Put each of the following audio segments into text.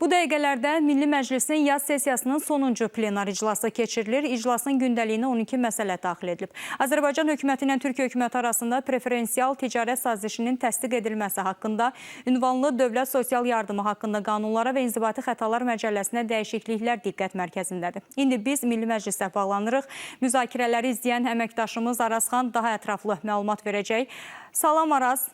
Bu dəqiqələrdə Milli Məclisin yaz sessiyasının sonuncu plenar iclası keçirilir. İclasın gündəliyinə 12 məsələ daxil edilib. Azərbaycan hökuməti ilə Türkiyə hökuməti arasında preferensial ticarət sazişinin təsdiq edilməsi haqqında, ünvanlı dövlət sosial yardımı haqqında qanunlara və inzibati xətalar məcəlləsinə dəyişikliklər diqqət mərkəzindədir. İndi biz Milli Məclislə bağlanırıq. Müzakirələri izləyən əməkdaşımız Arazxan daha ətraflı məlumat verəcək. Salam Araz.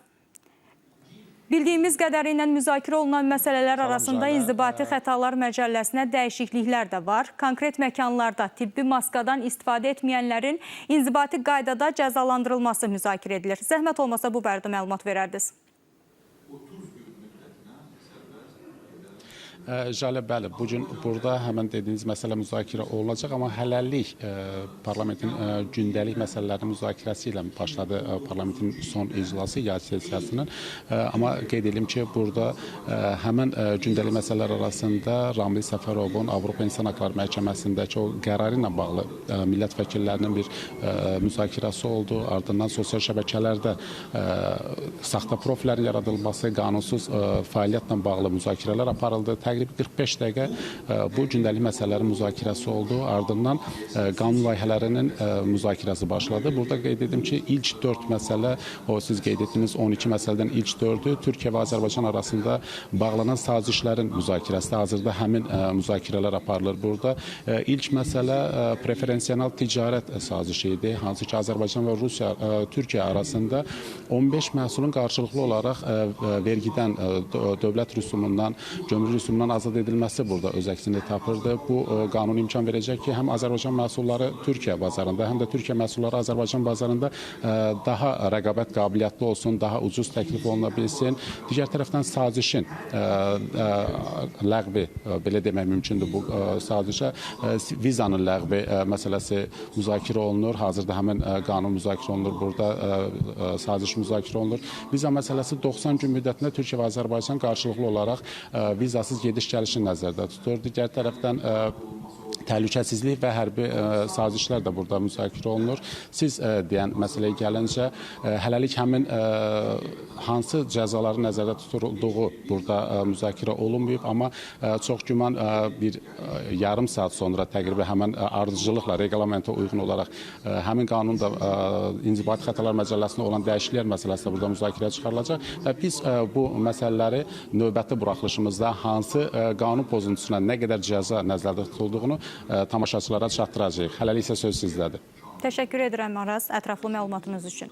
Bildiyimiz qədərilə müzakirə olunan məsələlər arasında inzibati xətalar məcəlləsinə dəyişikliklər də var. Konkret məkanlarda tibbi maskadan istifadə etməyənlərin inzibati qaydada cəzalandırılması müzakirə edilir. Zəhmət olmasa bu barədə məlumat verərdiniz. Ə, Jalə, bəli, bu gün burada həmin dediyiniz məsələ müzakirə olunacaq, amma hələlik ə, parlamentin ə, gündəlik məsələlərin müzakirəsi ilə başladı ə, parlamentin son iclası, yay sessiyasının. Amma qeyd edim ki, burada həmin gündəlik məsələlər arasında Ramil Səfərovun Avropa İnsan Haqları Məhkəməsindəki o qərarı bağlı millət vəkillərinin bir müzakirəsi oldu. Ardından sosial şəbəkələrdə saxta profillərin yaradılması, qanunsuz fəaliyyətlə bağlı müzakirələr aparıldı. Təqribi 45 dəqiqə ə, bu gündəlik məsələlərin müzakirəsi oldu. Ardından ə, qanun layihələrinin ə, müzakirəsi başladı. Burada qeyd edim ki, ilk 4 məsələ, o siz qeyd etdiyiniz 12 məsələdən ilk 4-ü Türkiyə və Azərbaycan arasında bağlanan sazişlərin müzakirəsi. Hazırda həmin müzakirələr aparılır burada. İlk məsələ ə, preferensial ticarət sazişi idi, hansı ki Azərbaycan və Rusiya, Türkiyə arasında 15 məhsulun qarşılıqlı olaraq vergidən, dövlət rüsumundan, gömrük rüsumundan azad edilməsi burada öz əksini tapırdı. Bu ə, qanun imkan verəcək ki, həm Azərbaycan məhsulları Türkiyə bazarında, həm də Türkiyə məhsulları Azərbaycan bazarında ə, daha rəqabət qabiliyyətli olsun, daha ucuz təklif oluna bilsin. Digər tərəfdən sazişin ə, ləğvi, belə demək mümkündür bu sazişə vizanın ləğvi məsələsi müzakirə olunur. Hazırda həmin qanun müzakirə olunur. Burada saziş müzakirə olunur. Viza məsələsi 90 gün müddətində Türkiyə və Azərbaycan qarşılıqlı olaraq ə, vizasız gediş-gəlişi nəzərdə tutur. Digər tərəfdən ə, təhlükəsizlik və hərbi ə, sazişlər də burada müzakirə olunur. Siz ə, deyən məsələyə gəlincə, ə, hələlik həmin ə, hansı cəzaların nəzərdə tutulduğu burada ə, müzakirə olunmayıb, amma ə, çox güman ə, bir yarım saat sonra təqribən həmin ə, ardıcılıqla reqlamentə uyğun olaraq həmin qanun da inzibati xətalar məcəlləsində olan dəyişikliklər məsələsi də burada müzakirəyə çıxarılacaq və biz bu məsələləri növbəti buraxılışımızda hansı qanun pozuntusuna nə qədər cəza nəzərdə tutulduğunu tamaşaçılara çatdıracağıq. Hələlik isə söz sizdədir. Təşəkkür edirəm Araz ətraflı məlumatınız üçün.